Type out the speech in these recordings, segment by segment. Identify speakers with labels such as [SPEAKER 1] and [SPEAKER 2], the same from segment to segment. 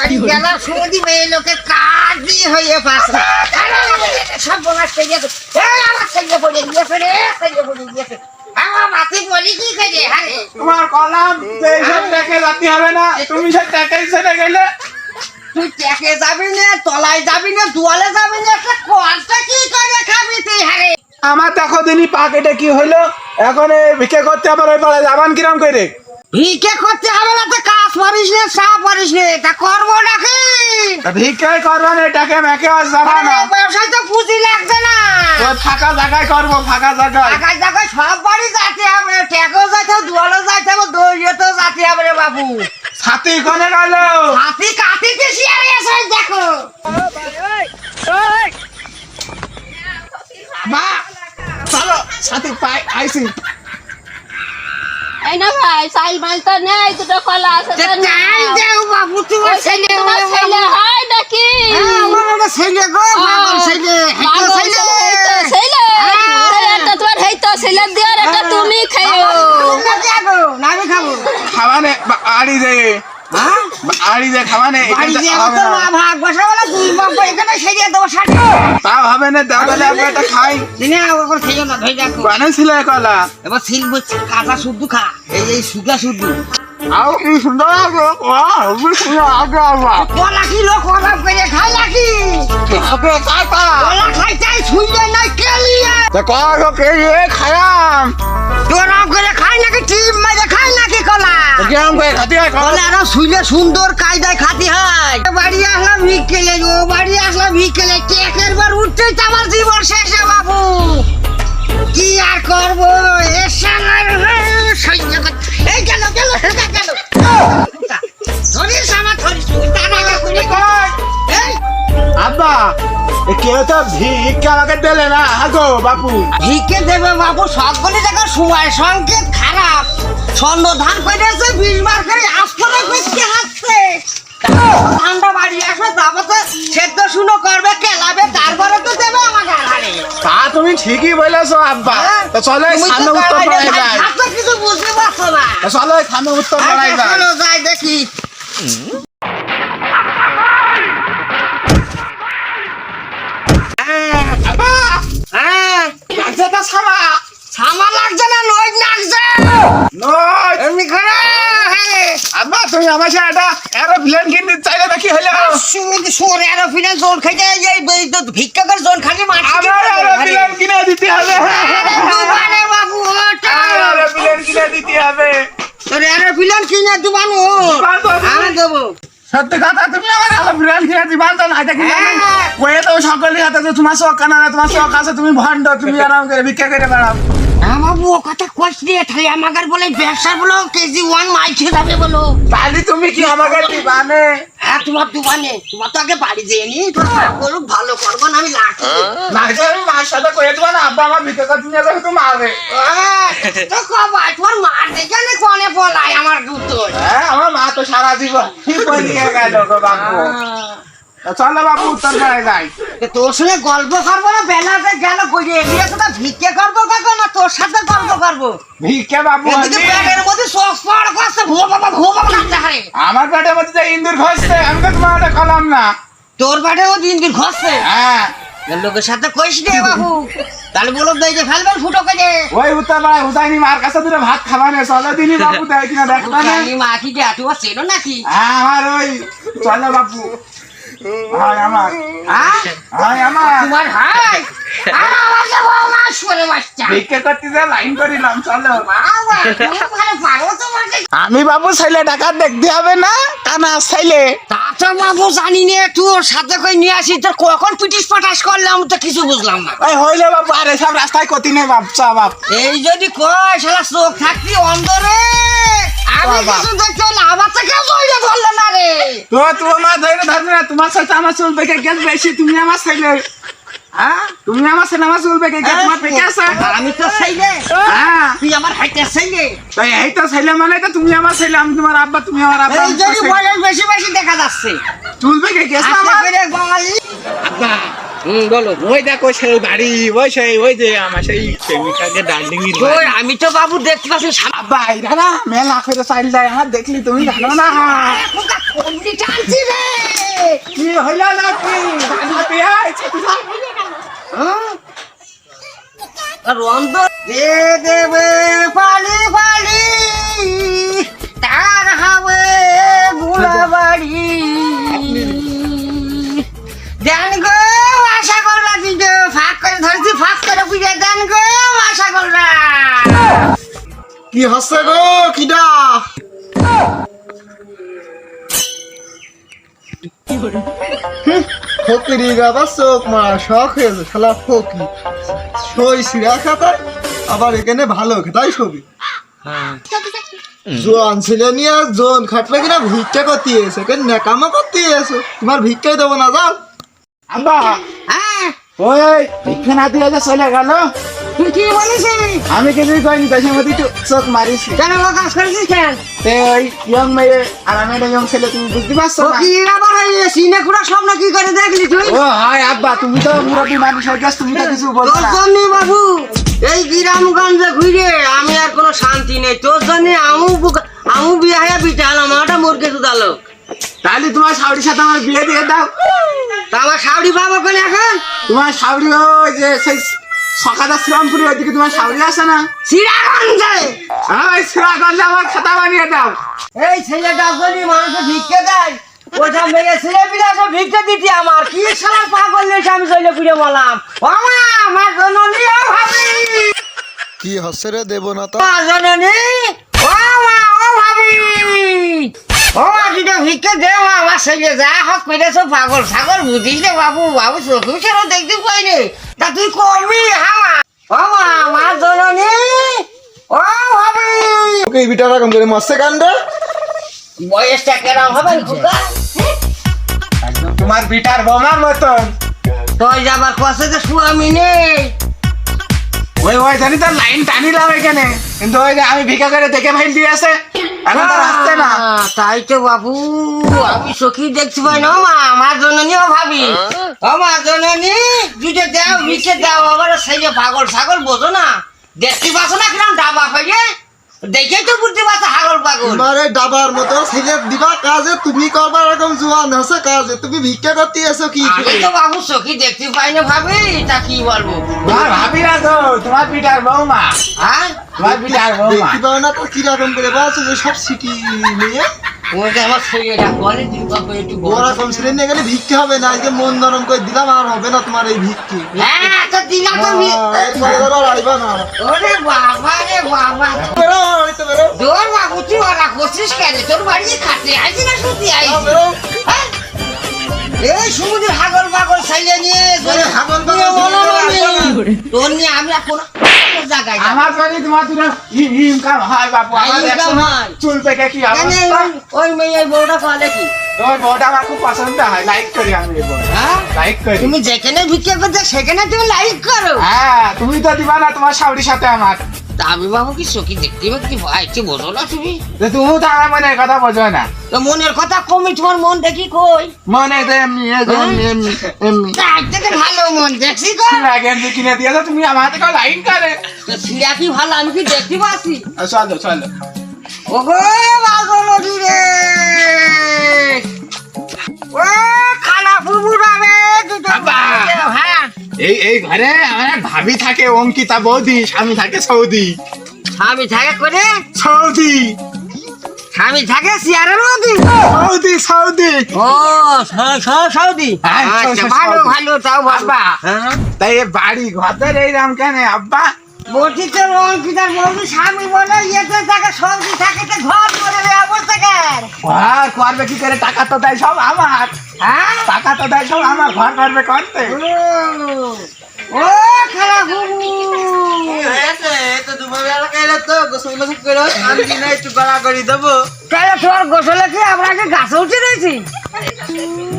[SPEAKER 1] গেল সৌদি মেয়ে লোকে কাজই হয়ে পাশে সব বোনাস করে দিয়েছে আমার ছেলে পড়ে গিয়েছে রে ছেলে পড়ে গিয়েছে আমার মাতি বলি কি করে? আরে
[SPEAKER 2] তোমার কলাম যে এইসব ট্যাকে যাতে হবে না তুমি সে ট্যাকে ছেড়ে গেলে।
[SPEAKER 1] তুই ট্যাকে যাবি না তলায় যাবি না দুয়ালে যাবি না কলটা কি করে খাবি তুই? হারে
[SPEAKER 2] আমার দেখো দিনই পাকেটে কি হইল? এখন ভিক্ষে করতে আবার ওই পাড়ায় যাবান কিরম করে?
[SPEAKER 1] ভিকে করতে হবে না তো কাজ পারিস না চা পারিস না তা করব নাকি?
[SPEAKER 2] তা ভিক্ষে করবেন এটাকে মেকে যাবা না।
[SPEAKER 1] ব্যবসায় তো পুঁজি লাগছে না।
[SPEAKER 2] ওই ফাঁকা জায়গায় করব ফাঁকা জায়গায়।
[SPEAKER 1] জায়গায় জায়গায় সব বাড়ি যাতে হবে ট্যাকেও যাইতে হবে দুয়ালেও যাইতে হবে দৌড়িয়েতেও যাতে হবে রে বাবু।
[SPEAKER 2] ছাতি কোনে গেল?
[SPEAKER 1] হাতি কাতিতে শিয়ারে এসে দেখো।
[SPEAKER 2] মা চলো ছাতি পাই আইসি
[SPEAKER 3] এই না ভাই সাইল মাইল তো নেই দুটো কলা আছে তো নাও।
[SPEAKER 1] চাই দেও বাবু তোমার ছেলে
[SPEAKER 3] তোমার ছেলে হয় নাকি?
[SPEAKER 1] আমার ছেলে গো পাগল ছেলে
[SPEAKER 3] পাগল
[SPEAKER 1] ছেলে।
[SPEAKER 3] ছেলে, এই তো ছেলে। এই একটা তোমার হেই তো ছেলে দিয়ার একটা তুমি খাইও।
[SPEAKER 1] না আমি খাব
[SPEAKER 2] খাওয়ানে আড়ি দে। আড়ি দে খাওয়ানে
[SPEAKER 1] বাড়ি
[SPEAKER 2] এখানটা
[SPEAKER 1] যে
[SPEAKER 2] হবে
[SPEAKER 1] তো
[SPEAKER 2] না।
[SPEAKER 1] মা ভাগ বসা বলে দুই বাবা এখানে সেরিয়ে দেবো ষাট
[SPEAKER 2] তাও হবে না দেওয়ালে আমরা একটা খাই।
[SPEAKER 1] দিনে ওখানে খেয়ে না ধরে দেখো
[SPEAKER 2] বানাইছিল কলা।
[SPEAKER 1] এবার সিলবো কাঁচা শুদ্ধ খা এই এই সুগা শুদ্ধ
[SPEAKER 2] আও কি সুন্দর লাগে ওয়াও কি সুন্দর লাগে আবার
[SPEAKER 1] কলা কিলো কলা করে খাই নাকি?
[SPEAKER 2] ওকে কাটা
[SPEAKER 1] কলা খাইতে শুনলে না কেলিয়ে।
[SPEAKER 2] খায়াম।
[SPEAKER 1] তোরা করে খাই নাকি টিম মাইরে খাই নাকি কলা?
[SPEAKER 2] কেমন করে খাতি হয় কলা।
[SPEAKER 1] কলা আরও শুইলে সুন্দর কায়দায় খাতি হয়। বাড়ি আসলাম বিকেলে ও বাড়ি আসলাম বিকেলে কেকের বার উঠতেই তো আমার জীবন শেষে বাবু। কি আর করব?
[SPEAKER 2] কেউ তো ভিক্ষা আমাকে দিলে না? হাগো বাপু।
[SPEAKER 1] ভিকে দেবে বাবু সকলে দেখো সময় সংকেত খারাপ। স্বর্ণ ধান পেয়েছে বিশ বার করে আস্তরে পেটকে হাসছে ঠান্ডা বাড়ি তারপর তো সেদ্ধ শুনো করবে কেলাবে তারপরে তো দেবে আমাকে আড়ালে।
[SPEAKER 2] তা তুমি ঠিকই বলেছ আব্বা। তো চলো সামনে উত্তর
[SPEAKER 1] কিছু বুঝতে পারছ না।
[SPEAKER 2] চলো সামনে উত্তর
[SPEAKER 1] চলো যাই দেখি।
[SPEAKER 2] লাগছে তো সামা
[SPEAKER 1] লাগছে না নই লাগছে।
[SPEAKER 2] নয়
[SPEAKER 1] এমনি করে
[SPEAKER 2] আব্বা তুমি আমার সাথে একটা এরোপ্লেন কিনতে চাইলে তো কি হলো
[SPEAKER 1] সরে আরও জোন খাইতে এই তো ভিক্ষা করে জোন খালি মাটি
[SPEAKER 2] আমার এরোপ্লেন কিনে দিতে হবে।
[SPEAKER 1] দুবানে বাবু
[SPEAKER 2] এরোপ্লেন কিনে দিতে হবে।
[SPEAKER 1] তোর এরোপ্লেন কিনে দুবানো আমি দেবো।
[SPEAKER 2] সত্যি কথা তুমি আমার এরোপ্লেন কিনে দিবা তো না আমি
[SPEAKER 1] হ্যাঁ।
[SPEAKER 2] কয়ে তো সকলের হাতে তোমার শখ কানা না তোমার শখ আছে তুমি ভণ্ড তুমি আরাম করে ভিক্ষা করে বেড়াও
[SPEAKER 1] আমার বউ কথা কষ্ট দিয়ে তাহলে আমাকে বলে ব্যবসা বলো কেজি ওয়ান মাইছে যাবে বলো।
[SPEAKER 2] তাহলে তুমি কি আমাকে দিবা নে
[SPEAKER 1] হ্যাঁ তোমার দোকানে তোমার তো আগে বাড়ি যেয়ে নি করুক ভালো করব না আমি লাঠি
[SPEAKER 2] না আমি মার সাথে কয়ে দেবো না আব্বা আমার করতে নিয়ে যাবে তো মারবে
[SPEAKER 1] আহ, তো কবাই তোমার মার দেখে নে কনে পলাই আমার দুটো
[SPEAKER 2] হ্যাঁ আমার মা তো সারা জীবন করে নিয়ে গেল গো তা চলো বাপু উত্তর পাড়ায় যাই।
[SPEAKER 1] তোর সঙ্গে গল্প করব না? বেলাতে গেল তো ভিক্ষে করব কাকো না তোর সাথে গল্প করব।
[SPEAKER 2] ভিক্ষা
[SPEAKER 1] এদিকে পেটের মধ্যে সস পড় করছে ভুয়ো বাবা ভুয়ো বাবা লাগতে হারে
[SPEAKER 2] আমার পেটের মধ্যে যে ইন্দুর ঘষছে আমি তো তোমার কলাম না।
[SPEAKER 1] তোর পেটে ও দিন দিন খসছে
[SPEAKER 2] হ্যাঁ
[SPEAKER 1] লোকের সাথে কইস রে বাবু। তাহলে বলো দেই যে ফেলবেন ফুটো করে
[SPEAKER 2] ওই উত্তর পাড়ায় হুসাইনি মার কাছে দুটো ভাত খাবা না চলো দিনই বাপু দেয় কিনা দেখবা না।
[SPEAKER 1] মা কি দেয়া তোমার চেনো নাকি?
[SPEAKER 2] হ্যাঁ আমার ওই চলো বাপু আমার আমার।
[SPEAKER 1] তোমার হাই না সরে বাচ্চা।
[SPEAKER 2] ভিক্ষা করতে যা লাইন করিলাম চলো। আমি বাবু ছেলে টাকা দেখতে হবে না? কানা ছেলে।
[SPEAKER 1] তা তো বাবু জানি নে তোর সাথে কই নিয়ে আসি তোর কখন পিটিস পাটাস করলাম তো কিছু বুঝলাম না।
[SPEAKER 2] ওই হইলে বাবু আরে সব রাস্তায় কতি নেই বাপচা বাপ।
[SPEAKER 1] এই যদি কয় শালা চোখ থাকতি অন্ধরে। আমি কিছু দেখতে হলে আমার থেকে জড়িয়ে ধরলে না রে।
[SPEAKER 2] তো তোমার ধরে ধরবে না তোমার সাথে আমার চুল দেখে গেছ বেশি তুমি আমার ছেলে।
[SPEAKER 1] হ্যাঁ?
[SPEAKER 2] তুমি আমার সিনেমা চলবে কে কে তোমার পেকে আছে?
[SPEAKER 1] আমি তো ছেলে।
[SPEAKER 2] হ্যাঁ।
[SPEAKER 1] তুই আমার হাইটে ছেলে।
[SPEAKER 2] তাই এই তো ছেলে মানে তো তুমি আমার ছেলে আমি তোমার আব্বা তুমি আমার আব্বা
[SPEAKER 1] এই যদি বয়স বেশি বেশি দেখা যাচ্ছে।
[SPEAKER 2] চলবে কে কে
[SPEAKER 1] আস্তে
[SPEAKER 2] আমার?
[SPEAKER 1] বাঙালি
[SPEAKER 2] আব্বা।
[SPEAKER 1] হুম বলো।
[SPEAKER 2] ওই দেখো সেই বাড়ি ওই সেই ওই যে আমার সেই প্রেমিকাকে ডান্ডিংয়ের
[SPEAKER 1] ওই আমি তো বাবু দেখতে পাচ্ছি
[SPEAKER 2] এটা না মেলা করে চাইল যায় আমার দেখলি তুমি জানো না?
[SPEAKER 1] কমলি টানছি রে।
[SPEAKER 2] কি হইল না কি
[SPEAKER 1] দে দেবে পালি পালি তার হবে গুলাবাড়ি দেন
[SPEAKER 4] কি হচ্ছে গো? কিডা ফকিরি গাবা চোখ মারা শখ হয়েছে শালা ফকি সই সিরা খাতায় আবার এখানে ভালো খেতাই ছবি। জোয়ান ছেলে নিয়ে জোন খাটলে কিনা ভিক্ষা করতে এসে কেন নেকামো করতে এসো? তোমার ভিক্ষাই দেবো না যাও।
[SPEAKER 2] আব্বা
[SPEAKER 1] হ্যাঁ
[SPEAKER 2] ওই ভিক্ষা না দিয়ে যে চলে গেল?
[SPEAKER 1] তুই কি বলেছিস
[SPEAKER 2] আমি কিছুই কইনি তাই মধ্যে একটু চোখ মারিছি
[SPEAKER 1] কেন ও কাজ করেছিস কেন?
[SPEAKER 2] তে ওই ইয়ং মেয়ে আর আমি একটা ইয়ং ছেলে তুমি বুঝতে পারছ না?
[SPEAKER 1] ফকির আবার ওই সিনে কুড়া স্বপ্ন কি করে দেখলি তুই?
[SPEAKER 2] ও হাই আব্বা তুমি তো মুরব্বী মানুষ হয়ে গেছ তুমি তো কিছু বলছো
[SPEAKER 1] তোর
[SPEAKER 2] না
[SPEAKER 1] বাবু এই গ্রামগঞ্জে ঘুরে আমি আর কোনো শান্তি নেই। তোর জন্য আমু আমু বিয়ে হয়ে বিটালাম আমাটা মুরগে দুদালো
[SPEAKER 2] তাহলে তোমার শাওরির সাথে আমার বিয়ে দিয়ে দাও।
[SPEAKER 1] তা আমার শাউরি বাবা কোন এখন?
[SPEAKER 2] তোমার শাওরি ওই যে সেই সকালে শ্রীরামপুরে ওইদিকে তোমার শাওরি আছে না?
[SPEAKER 1] সিরাগঞ্জে
[SPEAKER 2] হ্যাঁ ওই শ্রীরামগঞ্জে আমার খাতা বানিয়ে দাও।
[SPEAKER 1] এই ছেলেটা যদি মানুষে ভিক্ষে দেয়। ওটা মেয়ে ছেলে ভিক্ষে দিতি আমার। কি সারা পাগল আমি চলে ঘুরে বললাম। ও মা আমার জননী ও ভাবি।
[SPEAKER 4] কি রে
[SPEAKER 1] জননী ও মা ও ভাবি। ও মা দুটো ভিক্ষে দে মা আমার ছেলে যা হোক পাগল ছাগল বুঝিস রে বাবু বাবু চোখে সেরো দেখতে পাইনি। তা তুই করবি ও মা আমার জননী ও ভাবি
[SPEAKER 4] ওকে বিটা রকম করে মরছে কান্দে
[SPEAKER 1] বয়সটা কেরাম হবে খোকা
[SPEAKER 2] তোমার বিটার বোমার মতন।
[SPEAKER 1] তুই যাবার কষে যে স্বামী নেই?
[SPEAKER 2] ওই ওই জানি তো লাইন টানিলাম এখানে। কিন্তু ওই যে আমি ভিকা করে দেখে ভাই দিয়ে আছে। এখন তো আসছে না।
[SPEAKER 1] তাই তো বাবু আমি সখী দেখছি পাই না। মা আমার জননী ও ভাবি আমার জননী দুটো দাও মিশে দাও আবার সেই যে পাগল ছাগল বোঝো না। দেখতে পাচ্ছ না কিরম ডাবা হয়ে দেখেই তো বুঝতে পারছ হাগল পাগল।
[SPEAKER 4] তোমার ডাবার মতো ছেলে দিবা কাজে তুমি করবার এরকম জোয়ান আছে কাজে। তুমি ভিক্ষা করতে এসো কি
[SPEAKER 1] আমি তো বাবু সখী দেখতে পাই না ভাবি তা কি বলব?
[SPEAKER 2] তোমার ভাবি না তো তোমার বিটার বৌমা।
[SPEAKER 1] হ্যাঁ?
[SPEAKER 2] তোমার বিটার বৌমা।
[SPEAKER 4] দেখতে পাও না তো কীরকম করে বলছো যে সব সিটি নিয়ে। ওরকম ভিক্ষা হবে না এই মন নরম করে দিলাম আর হবে না তোমার এই ভিক্ষে।
[SPEAKER 1] হ্যাঁ তো দিলা তো ভি-
[SPEAKER 4] না।
[SPEAKER 1] ওরে বাবা রে বাবা
[SPEAKER 4] বেরো এই তো বেরো
[SPEAKER 1] তোর বাবু তুই ওরা করছিস কেন তোর বাড়ি খাতে আইছি না শুতে আইছি? এই সমুদ্রের হাগল পাগল ছাইলে নিয়ে
[SPEAKER 4] হাগল।
[SPEAKER 1] তোর নিয়ে আমরা কোন জায়গায়
[SPEAKER 2] তোমার হয় বাপু আমার। চুল পেকে কি
[SPEAKER 1] ওই- মেয়ে বউটা কলে কি? তুমি যেখানে ভিক্ষা করতে সেখানে তুমি লাইক করো।
[SPEAKER 2] হ্যাঁ তুমি তো দিবা না তোমার শাওরির সাথে আমার।
[SPEAKER 1] তা আমি বাবু কি সখী দেখতে পাচ্ছি ভাই কি বোঝো না তুমি?
[SPEAKER 2] তুমি তো আমার মনে কথা বোঝো না।
[SPEAKER 1] তো মনের কথা কমই তোমার মন দেখি কই?
[SPEAKER 2] মনে তো এমনি এমনি এমনি এমনি।
[SPEAKER 1] তার থেকে ভালো মন দেখছি কই
[SPEAKER 2] সিরা গেঞ্জি কিনে দিয়েছ তুমি আমার থেকে লাইন করে
[SPEAKER 1] সিরা কি ভালো আমি কি দেখতে পাচ্ছি?
[SPEAKER 2] চলো চলো
[SPEAKER 1] ওগো বাগো নদী রে। ও খালা
[SPEAKER 2] ঘরে আমার ভাবি থাকে অঙ্কিতা বৌদি স্বামী থাকে সৌদি।
[SPEAKER 1] স্বামী থাকে করে
[SPEAKER 2] সৌদি।
[SPEAKER 1] স্বামী থাকে সিয়ারের নদী
[SPEAKER 2] সৌদি সৌদি।
[SPEAKER 1] ও সৌদি।
[SPEAKER 2] হ্যাঁ,
[SPEAKER 1] আচ্ছা
[SPEAKER 2] সৌদি।
[SPEAKER 1] ভালো ভালো তাও বাবা
[SPEAKER 2] বাবা। তাই বাড়ি ঘর এইরাম কেন আব্বা?
[SPEAKER 1] বলছি তো অঙ্কিতার বলছি স্বামী বলে ইয়েতে থাকে সৌদি থাকে তো ঘর করে অবস্থা কেন
[SPEAKER 2] ঘর করবে কি করে? টাকা তো দেয় সব আমার।
[SPEAKER 1] হ্যাঁ?
[SPEAKER 2] টাকা তো দেয় সব আমার ঘর করবে করতে।
[SPEAKER 1] ও,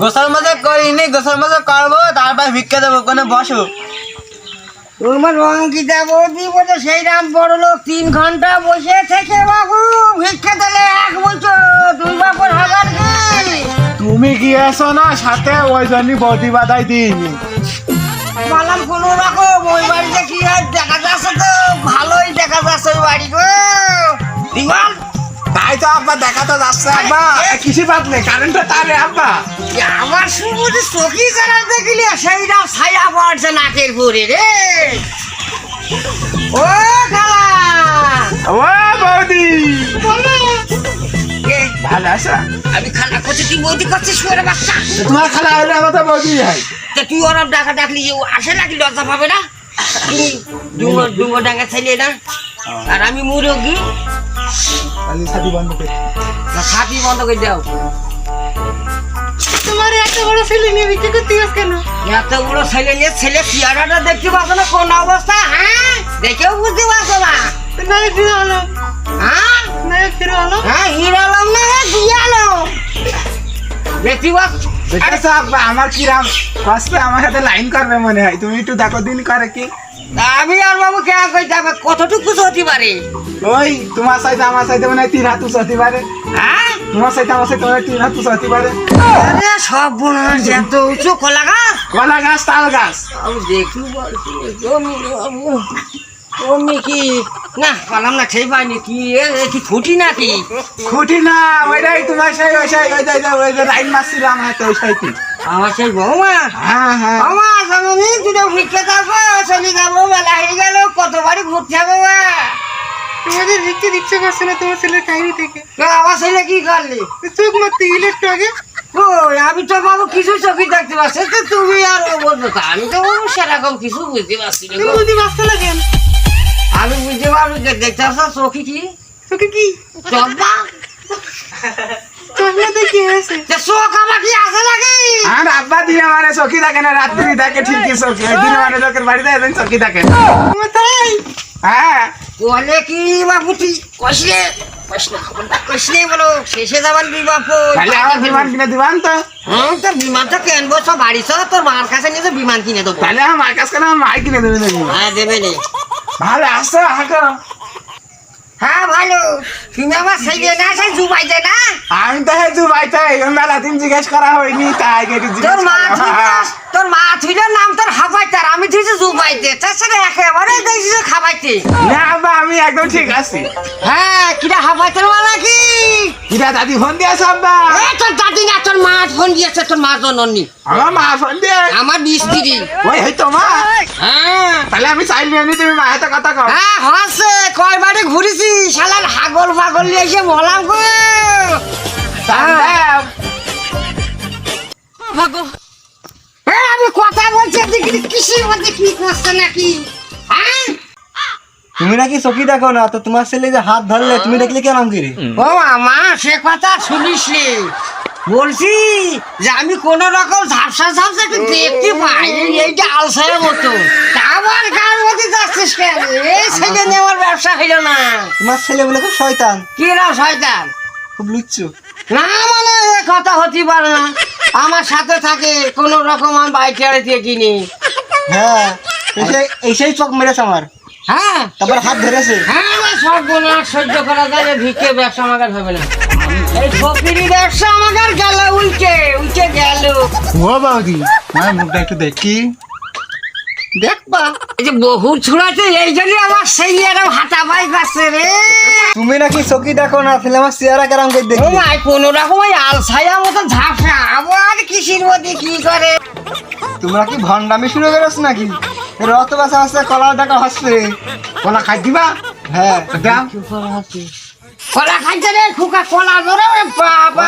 [SPEAKER 4] গোসল মজা করিনি গোসল মজা করব তারপর ভিক্ষা দেবো কোনো বসো।
[SPEAKER 1] তোমার অঙ্কিতা বৌদি বলে সেই রাম বড় লোক তিন ঘণ্টা বসে থেকে বাবু ভিক্ষা দিলে এক বছর দুই বাপর হাজার কি
[SPEAKER 2] তুমি গিয়েছো না সাথে ওই জন্যই বৌদি বাধাই দিইনি?
[SPEAKER 1] বললাম কোন রকম ওই বাড়িতে কি আর দেখা যাচ্ছে তো ভালোই দেখা যাচ্ছে ওই বাড়ি গো। দিওয়াল
[SPEAKER 2] তাই তো আব্বা দেখা তো যাচ্ছে আব্বা। কিসে বাদলে কারেন্টটা তারে আব্বা।
[SPEAKER 1] আমার শুধু চোখি জানা দেখলি সেইটা ছায়া পড়ছে নাকের পরে রে। ও খালা।
[SPEAKER 2] ও বৌদি। ভালো আছো?
[SPEAKER 1] আমি খালা করছি তুই বৌদি করছিস শুয়ে বাচ্চা?
[SPEAKER 2] তোমার খালা হলে আমার তো বৌদি হয়।
[SPEAKER 1] তা তুই ওরম ডাকা ডাকলি আসে নাকি লজ্জা পাবে না? তুমি ডুঙ্গো ডুঙ্গো ডাঙ্গা ছেলে না। আর আমি মুরগি।
[SPEAKER 2] তাহলে সাথী বন্ধ করে।
[SPEAKER 1] না ছাতি বন্ধ করে দাও।
[SPEAKER 3] তোমার এত বড় ছেলে নিয়ে বিক্রি করতে গেছ কেন?
[SPEAKER 1] এত বড় ছেলে নিয়ে ছেলে চেহারাটা দেখতে পাচ্ছ না কোন অবস্থা হ্যাঁ? দেখেও বুঝতে পারছ না।
[SPEAKER 3] নায়ক হিরো আলম
[SPEAKER 1] হ্যাঁ?
[SPEAKER 3] নায়ক হিরো আলম
[SPEAKER 1] হ্যাঁ হিরো আলম না দিয়ালো দেখতে পাচ্ছ?
[SPEAKER 2] দেখেছ আমার কিরাম। ফার্স্টে আমার সাথে লাইন করবে মনে হয়। তুমি একটু দেখো দিন করে কি?
[SPEAKER 1] আমি আর বাবু কে কইতে হবে? কতটুকু হতে পারে?
[SPEAKER 2] ওই তোমার সাথে আমার সাথে মনে হয় তিন হাত হতে পারে।
[SPEAKER 1] হ্যাঁ?
[SPEAKER 2] তোমার সাথে আমার সাথে মনে হয় তিন হাত হতে পারে।
[SPEAKER 1] আরে সব বোনাস এত উঁচু কলা গাছ?
[SPEAKER 2] কলা গাছ তাল গাছ।
[SPEAKER 1] আমি দেখি বলছি জমি বাবু। জমি কি? না পালাম না সেই পাইনি। কি এ কি খুঁটি নাকি?
[SPEAKER 2] খুঁটি না ওইটাই তোমার সেই ওই সেই ওই ওই যে লাইন মারছিল আমার হাতে ওই সাইটি
[SPEAKER 1] আমার সেই বৌমা?
[SPEAKER 2] হ্যাঁ হ্যাঁ।
[SPEAKER 1] সামনে দুটো ভিক্ষে থাকব চলে যাব বেলা হয়ে গেল কত বাড়ি ঘুরতে হবে বা
[SPEAKER 3] তোমাদের দেখতে ইচ্ছে করছে না তোমার ছেলের কাহিনী থেকে
[SPEAKER 1] আমার ছেলে কি করলি?
[SPEAKER 3] চোখ মারতে গেলে একটু আগে।
[SPEAKER 1] ও আমি তো বাবু কিছু চোখে দেখতে পাচ্ছি তো তুমি আর ও বলছো তা আমি তো সেরকম কিছু বুঝতে পারছি না গো।
[SPEAKER 3] যদি বাঁচতে লাগেন
[SPEAKER 1] আমি বুঝতে পারব দেখতে পাচ্ছ চোখে কি?
[SPEAKER 3] তোকে কি?
[SPEAKER 1] চব্বা
[SPEAKER 2] আর আব্বা দিনে মানে চকি থাকে না রাত্রি থাকে ঠিকই চকি দিনে মানে লোকের বাড়িতে এখন চকি থাকে হ্যাঁ।
[SPEAKER 1] বলে কি বাবু তুই কষলে কষলে বলো শেষে যাবার দুই
[SPEAKER 2] আমার বিমান কিনে দিবান তো
[SPEAKER 1] হ্যাঁ তোর কেনবো সব বাড়ি সব তোর মার কাছে নিয়ে তো বিমান কিনে দেবো।
[SPEAKER 2] তাহলে আমার মার কাছে আমার মাই কিনে দেবে
[SPEAKER 1] হ্যাঁ দেবে
[SPEAKER 2] ভালো আসছো হাঁটো
[SPEAKER 1] হ্যাঁ ভালো। তুমি আমার ছেলে না সেই জুবাইতে না?
[SPEAKER 2] আমি তো হেজু ভাই তাই মেলা দিন জিজ্ঞেস করা হয়নি তাই
[SPEAKER 1] তোর মা
[SPEAKER 2] করলাম।
[SPEAKER 1] থুইতাস তোর মা থুইলার নাম তোর হাবাইতার আমি থুইছি তাছাড়া একেবারে দেখছি খাবাইতে
[SPEAKER 2] না আব্বা আমি একদম ঠিক আছি।
[SPEAKER 1] হ্যাঁ কিরা কি
[SPEAKER 2] কিরা দাদি ফোন দিয়েছে আব্বা?
[SPEAKER 1] এ তোর দাদি না তোর মা ফোন দিয়েছে তোর মা জননী।
[SPEAKER 2] আমার মা ফোন দিয়ে
[SPEAKER 1] আমার স্ত্রী
[SPEAKER 2] ওই হই
[SPEAKER 1] হ্যাঁ।
[SPEAKER 2] তাহলে আমি চাইল নিয়ে তুমি হাতে কথা কও।
[SPEAKER 1] হ্যাঁ হসে কয়বারে ঘুরেছি শালার হাগল ফাগল নিয়ে এসে মলাম গো দেখি কিসের মধ্যে কি করছে নাকি? হ্যাঁ?
[SPEAKER 4] তুমি নাকি চকি দেখো না তো তোমার ছেলে যে হাত ধরলে তুমি দেখলে কেন করে?
[SPEAKER 1] ও মা সে কথা শুনিস রে বলছি যে আমি কোন রকম ঝাপসা ঝাপসা একটু দেখতে পাই এই- এইটা আলসারের মতো। আবার কার মধ্যে যাচ্ছিস কেন? এই ছেলে নিয়ে আমার ব্যবসা হইল না।
[SPEAKER 4] তোমার ছেলে বলে খুব শয়তান।
[SPEAKER 1] কি না শয়তান?
[SPEAKER 4] খুব লুচ্ছু
[SPEAKER 1] না মানে কথা হতে পারে না। আমার সাথে থাকে কোন রকম আমি বাইক চালাতে দিয়ে কিনি
[SPEAKER 4] হ্যাঁ এসে এসেই চোখ মেরেছে আমার।
[SPEAKER 1] হ্যাঁ।
[SPEAKER 4] তারপর হাত ধরেছে।
[SPEAKER 1] হ্যাঁ আমার সব গুণ আর সহ্য করা যায় যে ভিক্ষে ব্যবসা আমাকে হবে না। এই ফকিরি ব্যবসা আমাকে গেল উল্টে উল্টে গেল।
[SPEAKER 2] ও বৌদি আমার মুখটা একটু দেখি।
[SPEAKER 1] দেখবা এই যে বহু ছুড়াতে এই জন্য আমার সেই এরম হাতা বাইক পাচ্ছে রে।
[SPEAKER 4] তুমি নাকি চকি দেখো না তাহলে আমার চেহারা কেরাম করে দেখি?
[SPEAKER 1] মাই কোন রকম ওই আলসাইয়া মতো ঝাপসা। আবার কিসির মধ্যে কি করে?
[SPEAKER 4] তোমরা কি ভণ্ডামি শুরু করেছ নাকি? রত বাসা আসছে কলা টাকা হচ্ছে।
[SPEAKER 2] কলা খাই দিবা?
[SPEAKER 4] হ্যাঁ
[SPEAKER 1] কলা খাইছে রে খুকা কলা ধরে বাবা,